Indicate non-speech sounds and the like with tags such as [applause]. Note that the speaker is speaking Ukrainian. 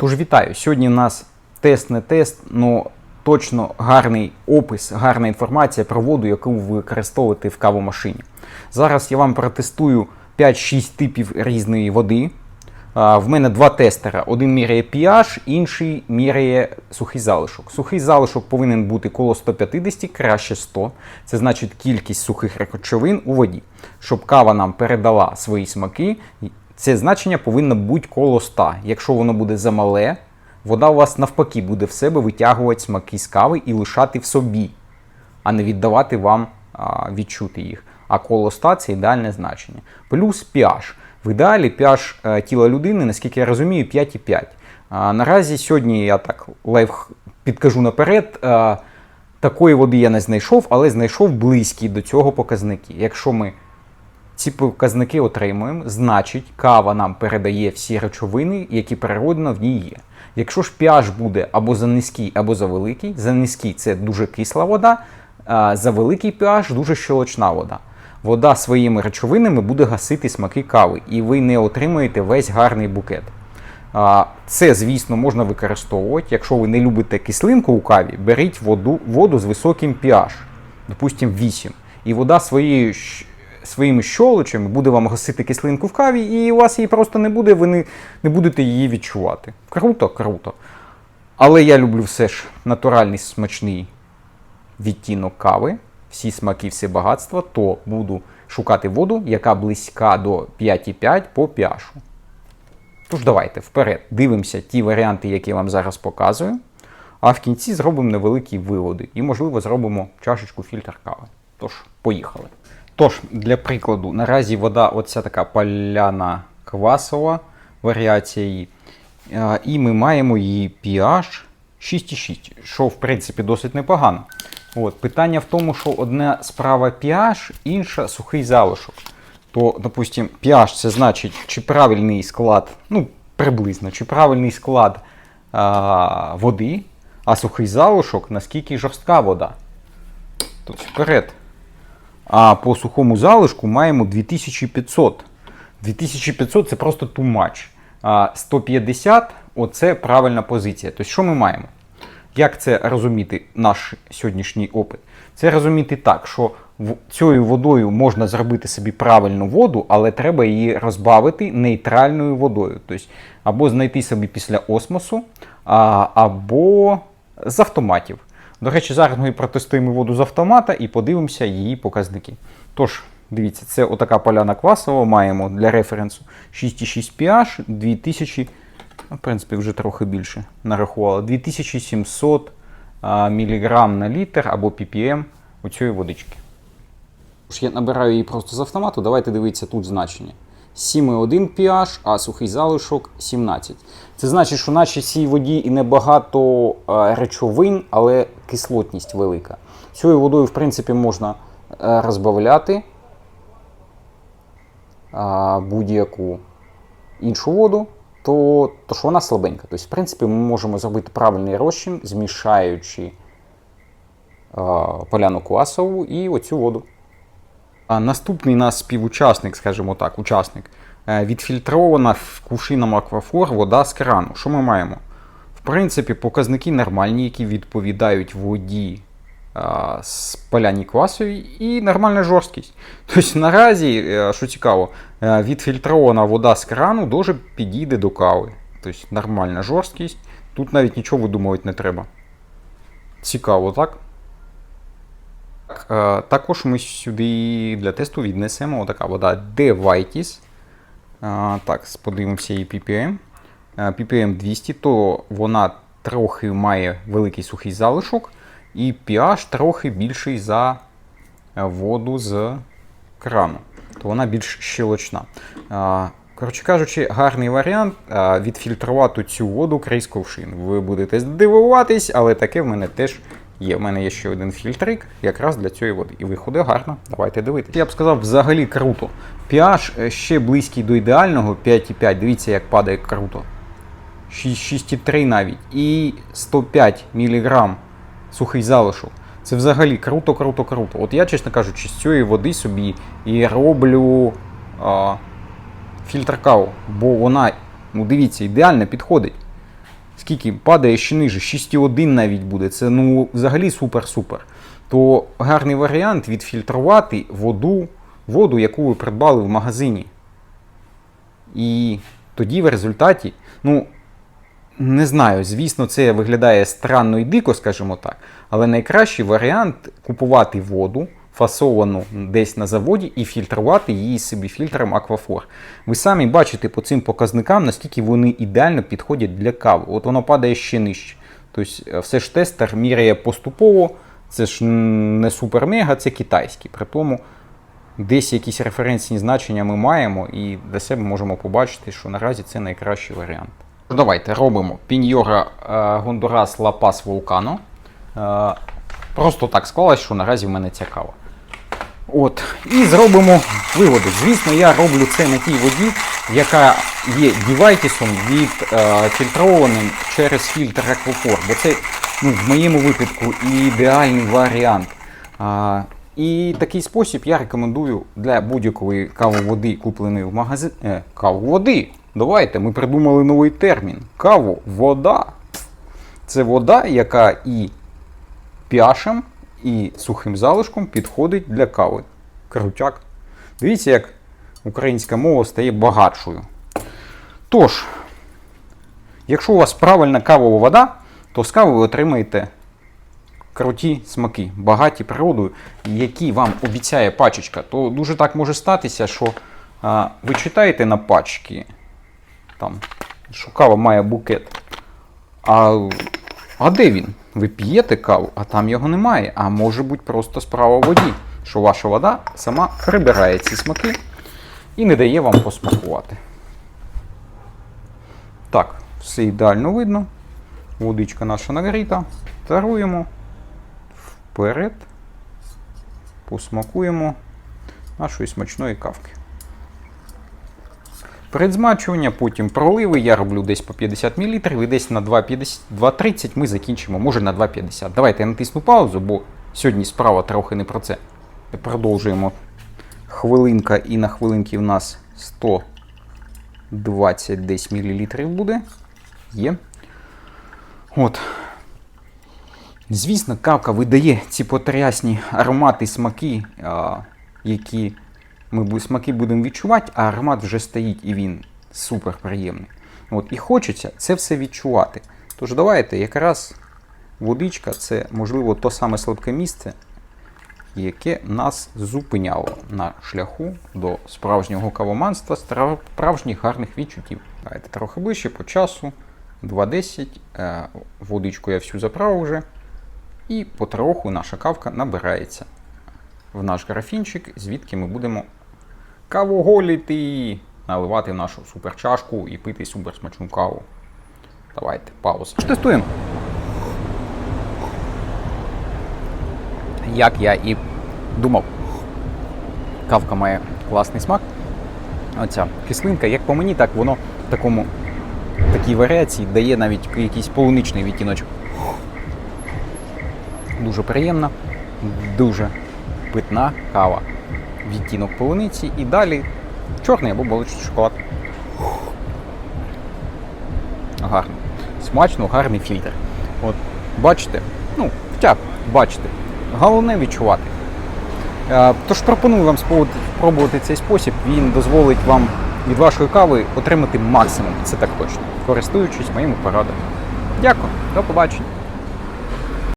Тож вітаю! Сьогодні у нас тест не тест, але точно гарний опис, гарна інформація про воду, яку ви використовуєте в кавомашині. Зараз я вам протестую 5-6 типів різної води. В мене два тестера. Один міряє pH, інший міряє сухий залишок. Сухий залишок повинен бути коло 150, краще 100. Це значить кількість сухих речовин у воді. Щоб кава нам передала свої смаки, це значення повинно бути коло 100. Якщо воно буде замале, вода у вас навпаки буде в себе витягувати смаки з кави і лишати в собі, а не віддавати вам а, відчути їх. А коло 100 це ідеальне значення. Плюс pH. В ідеалі pH е, тіла людини, наскільки я розумію, 5,5. А, Наразі сьогодні я так лайф підкажу наперед. е, Такої води я не знайшов, але знайшов близькі до цього показники. Якщо ми ці показники отримуємо, значить кава нам передає всі речовини, які природно в ній є. Якщо ж pH буде або за низький, або за великий, за низький це дуже кисла вода, за великий pH дуже щелочна вода. Вода своїми речовинами буде гасити смаки кави, і ви не отримаєте весь гарний букет. Це, звісно, можна використовувати. Якщо ви не любите кислинку у каві, беріть воду, воду з високим pH, допустимо 8. І вода своєю, своїми щолочами буде вам гасити кислинку в каві, і у вас її просто не буде, ви не, не будете її відчувати. Круто, круто. Але я люблю все ж натуральний смачний відтінок кави, всі смаки, всі багатства, то буду шукати воду, яка близька до 5,5 по pH. Тож давайте вперед дивимося ті варіанти, які я вам зараз показую. А в кінці зробимо невеликі виводи і, можливо, зробимо чашечку фільтр кави. Тож, поїхали. Тож, для прикладу, наразі вода, оця така поляна квасова варіація її. І ми маємо її pH 6,6, що в принципі досить непогано. От, питання в тому, що одна справа pH, інша сухий залишок. То, допустим, pH це значить, чи правильний склад, ну, приблизно, чи правильний склад а, води, а сухий залишок, наскільки жорстка вода. Тут вперед. А по сухому залишку маємо 2500. 2500 це просто much. А 150 оце правильна позиція. Тобто, що ми маємо? Як це розуміти, наш сьогоднішній опит? Це розуміти так, що цією водою можна зробити собі правильну воду, але треба її розбавити нейтральною водою. Тобто, або знайти собі після осмосу, або з автоматів. До речі, зараз ми протестуємо воду з автомата і подивимося її показники. Тож, дивіться, це отака поляна квасова. Маємо для референсу 6,6 pH, 2000, ну, в принципі, вже трохи більше нарахувала, 2700 мг на літр або ppm у цієї водички. Я набираю її просто з автомату. Давайте дивитися тут значення. 7,1 pH, а сухий залишок 17. Це значить, що в нашій цій воді і небагато е, речовин, але кислотність велика. Цією водою, в принципі, можна е, розбавляти будь-яку іншу воду, то, то що вона слабенька. Тобто, в принципі, ми можемо зробити правильний розчин, змішаючи поляну квасову і оцю воду. Наступний наш співучасник, скажімо так, учасник, е, відфільтрована в кувшином аквафор вода з крану. Що ми маємо? В принципі, показники нормальні, які відповідають воді з поляні квасовій, і нормальна жорсткість. [laughs] Тобто наразі, е, що цікаво, е, відфільтрована вода з крану дуже підійде до кави. Тобто нормальна жорсткість. Тут навіть нічого видумувати не треба. Цікаво, так? Е, Також ми сюди для тесту віднесемо така вода De Е, Так, подивимося її ppm. Е, ppm 200, то вона трохи має великий сухий залишок, і pH трохи більший за воду з крану. То вона більш щелочна. Коротше кажучи, гарний варіант відфільтрувати цю воду крізь ковшин. Ви будете здивуватись, але таке в мене теж є. В мене є ще один фільтрик якраз для цієї води. І виходить гарно. Давайте дивитися. Я б сказав, взагалі круто. pH е, ще близький до ідеального 5,5. Дивіться, як падає круто. 6,3 навіть. І 105 мг сухий залишок. Це взагалі круто, круто, круто. От я, чесно кажучи, з цієї води собі і роблю а, фільтр каву, бо вона, ну дивіться, ідеально підходить. Скільки падає ще ниже, 6,1 навіть буде. Це ну взагалі супер-супер. То гарний варіант відфільтрувати воду, воду, яку ви придбали в магазині. І тоді в результаті, ну, не знаю, звісно, це виглядає странно і дико, скажімо так. Але найкращий варіант купувати воду, фасовану десь на заводі, і фільтрувати її собі фільтром Аквафор. Ви самі бачите по цим показникам, наскільки вони ідеально підходять для кави. От воно падає ще нижче. Тобто, е, все ж тестер міряє поступово. Це ж не супер-мега, це китайський. При тому десь якісь референсні значення ми маємо і для себе можемо побачити, що наразі це найкращий варіант. Ну, Давайте робимо піньора Гондурас Лапас Вулкано. Е, Просто так склалось, що наразі в мене ця кава. От, і зробимо виводи. Звісно, я роблю це на тій воді, яка є дівайтісом від е, фільтрованим через фільтр Аквафор. Бо це ну, в моєму випадку ідеальний варіант. А, і такий спосіб я рекомендую для будь-якої кавоводи, купленої в магазині. Е, кавоводи. Давайте, ми придумали новий термін. Каву вода. Це вода, яка і п'яшем, і сухим залишком підходить для кави. Крутяк. Дивіться, як українська мова стає багатшою. Тож, якщо у вас правильна кавова вода, то з кави ви отримаєте круті смаки, багаті природою, які вам обіцяє пачечка. То дуже так може статися, що а, ви читаєте на пачці, там, що кава має букет. А, а де він? Ви п'єте каву, а там його немає. А може бути просто справа в воді, що ваша вода сама прибирає ці смаки і не дає вам посмакувати. Так, все ідеально видно. Водичка наша нагріта. Таруємо вперед. Посмакуємо нашої смачної кавки. Перед змачування, потім проливи. Я роблю десь по 50 мл і десь на 2,30 ми закінчимо, може на 2,50. Давайте я натисну паузу, бо сьогодні справа трохи не про це. Продовжуємо. Хвилинка і на хвилинки в нас 120 десь мл буде. Є. От. Звісно, кавка видає ці потрясні аромати, смаки, а, які ми смаки будемо відчувати, а аромат вже стоїть і він супер приємний. От, і хочеться це все відчувати. Тож давайте якраз водичка це, можливо, то саме слабке місце, яке нас зупиняло на шляху до справжнього кавоманства, справжніх гарних відчуттів. Давайте трохи ближче по часу. 2.10. Е, Водичку я всю заправив вже. І потроху наша кавка набирається в наш графінчик, звідки ми будемо каву голіти, наливати в нашу суперчашку і пити суперсмачну каву. Давайте, пауза. Тестуємо. Як я і думав, кавка має класний смак. Оця кислинка, як по мені, так воно в такому такій варіації дає навіть якийсь полуничний відтіночок. Дуже приємна, дуже питна кава. Відтінок полуниці і далі чорний або молочний шоколад. Гарно. Смачно, гарний фільтр. От, бачите, ну, хоча бачите. Головне відчувати. Е, Тож пропоную вам спробувати, цей спосіб. Він дозволить вам від вашої кави отримати максимум. Це так точно, користуючись моїми порадами. Дякую, до побачення.